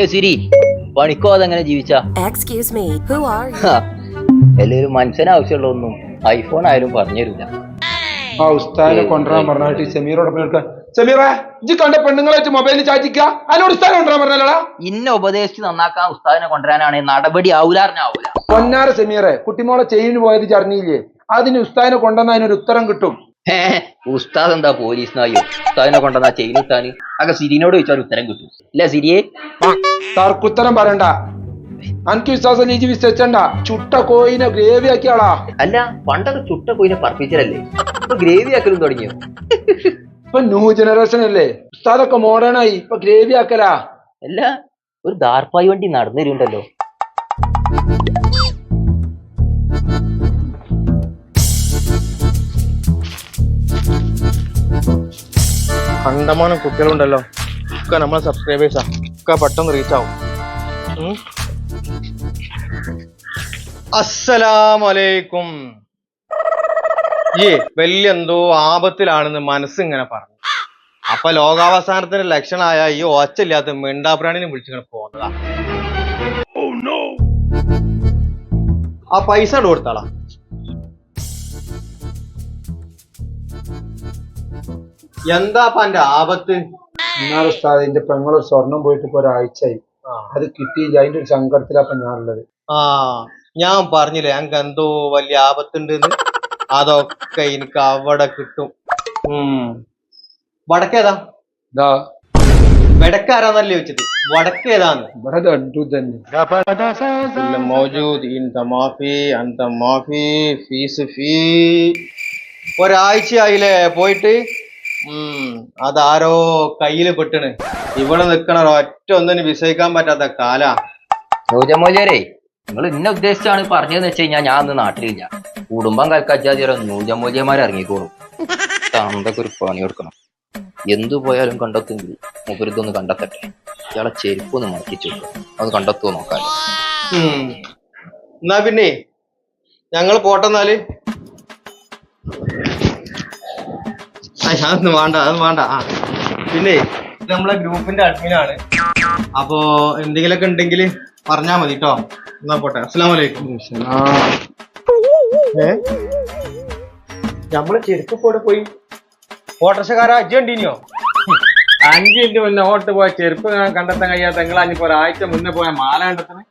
ഏ സിരി പണിക്കോ അതെങ്ങനെ ജീവിച്ചാ? Excuse me, who are you? എല്ലാവരും ആവശ്യമുള്ള ഒന്നും ഐഫോൺ ആയാലും പറഞ്ഞുതരില്ല ആ ഉസ്താദിനെ കൊണ്ടുവരാൻ പറഞ്ഞിട്ട് സെമീറോട് നിൽക്കാൻ സെമീറ ഇജ്ജ് കണ്ട പെണ്ണുങ്ങളായിട്ട് മൊബൈലിൽ ചാറ്റിക്ക അതിനോട് ഉസ്താദിനെ കൊണ്ടുവരാൻ പറഞ്ഞല്ലടാ. ഇന്നെ ഉപദേശിച്ച് നന്നാക്കാൻ ഉസ്താദിനെ കൊണ്ടുവരാനാണ് നടപടി ആവൂലാറിനാവൂല പൊന്നാര സെമീറെ കുട്ടിമോളെ ചെയിന് പോയത് ചറിഞ്ഞില്ലേ അതിന് ഉസ്താദിനെ കൊണ്ടുവന്ന അതിനൊരു ഉത്തരം കിട്ടും. ഹേ ഉസ്താദ് എന്താ പോലീസ് നായോ ഉസ്താദിനെ കൊണ്ടുവന്നാ ചെയിൻ ഉത്താന് അതൊക്കെ സിരിനോട് ചോദിച്ചാൽ ഉത്തരം കിട്ടും. ഇല്ല സിരിയെ? തർക്കുത്തരം പറയണ്ട. അനക്ക് വിശ്വാസം നീജി വിശ്വസിച്ചണ്ട. ചുട്ട കോയിനെ ഗ്രേവി ആക്കിയാളാ. അല്ല പണ്ടൊക്കെ ചുട്ട പോയിനെ പറപ്പിച്ചതല്ലേ? ഇപ്പൊ ഗ്രേവി ആക്കലും തുടങ്ങിയോ? ഇപ്പൊ ന്യൂ ജനറേഷൻ അല്ലേ? ഉസ്താദൊക്കെ മോഡേൺ ആയി ഇപ്പൊ ഗ്രേവി ആക്കലാ. അല്ല ഒരു ദാർപ്പായി വണ്ടി നടന്നു കണ്ടമാനം കുട്ടികളുണ്ടല്ലോ. ഒക്കെ നമ്മളെ സബ്സ്ക്രൈബേഴ്സാ ഒക്കെ പെട്ടെന്ന് റീച്ച് ആവും. അസ്സലാമലൈക്കും. ഈ വലിയ എന്തോ ആപത്തിലാണെന്ന് മനസ്സിങ്ങനെ പറഞ്ഞു. അപ്പൊ ലോകാവസാനത്തിന്റെ ലക്ഷണമായ ഈ ഒച്ചയില്ലാത്ത മിണ്ടാപ്രാണിനെ വിളിച്ചിങ്ങനെ പോകുന്നതാ. ആ പൈസ കൊടുത്താളാ. എന്താ എന്റെ ആപത്ത്? എന്നാലും ഉസ്താദ് എന്റെ പെങ്ങളൊരു സ്വർണം പോയിട്ട് ഇപ്പൊ ഒരാഴ്ചയായി. അത് കിട്ടിയില്ല. അതിന്റെ ഒരു സങ്കടത്തിലാ ഞാനുള്ളത്. ആ ഞാൻ പറഞ്ഞില്ലേ ഞങ്ങൾക്ക് എന്തോ വലിയ ആപത്തുണ്ടെന്ന്? അതൊക്കെ എനിക്ക് അവിടെ കിട്ടും. വടക്കേതാ വടക്കാരാന്നല്ലേ വെച്ചത് വടക്കേതാന്ന് ഇവിടെ കണ്ടു തന്നെ. ഫീ. ഒരാഴ്ചയായില്ലേ പോയിട്ട്? ഉം അതാരോ കയ്യിൽ പെട്ടണ് ഇവിടെ നിക്കണ ഒറ്റ ഒന്നിനും വിസയിക്കാൻ പറ്റാത്ത കാലാ. നൂജമൂല്യരേ നിങ്ങൾ ഇന്ന ഉദ്ദേശിച്ചാണ് പറഞ്ഞതെന്ന് വെച്ച് കഴിഞ്ഞാൽ ഞാൻ അന്ന് നാട്ടിലില്ല. കുടുംബം കൽക്കാച്ചാൽ നൂജമൂല്യമാർ ഇറങ്ങിക്കോളും. തന്തൊക്കെ ഒരു പണി കൊടുക്കണം. എന്തു പോയാലും കണ്ടെത്തുമെങ്കിൽ മുപ്പരിതൊന്ന് കണ്ടെത്തട്ടെ. ഇയാളെ ചെരുപ്പ് ഒന്ന് മാറ്റിച്ചു അത് കണ്ടെത്തുമോ നോക്കാൻ. എന്നാ പിന്നെ ഞങ്ങൾ പോട്ടെന്നാൽ അതൊന്നും വേണ്ട അതൊന്നും വേണ്ട. ആ. പിന്നെ ഇത് നമ്മളെ ഗ്രൂപ്പിന്റെ അഡ്മിനാണ് അപ്പോ എന്തെങ്കിലുമൊക്കെ ഉണ്ടെങ്കിൽ പറഞ്ഞാ മതി കേട്ടോ എന്നാ പോട്ടെ. അസ്സലാമലൈക്കും വലൈക്കും നമ്മളെ ചെരുപ്പ് പോയി? ഓട്ടർഷക്കാരാ അജ്ജ് കണ്ടീനിയോ അഞ്ചു മിനിറ്റ് മുന്നേ ഓട്ട് പോയ ചെരുപ്പ് ഞാൻ കണ്ടെത്താൻ കഴിയാത്ത നിങ്ങൾ അഞ്ചിപ്പോ ഒരാഴ്ച മുന്നേ പോയ മാല കണ്ടെത്തണേ.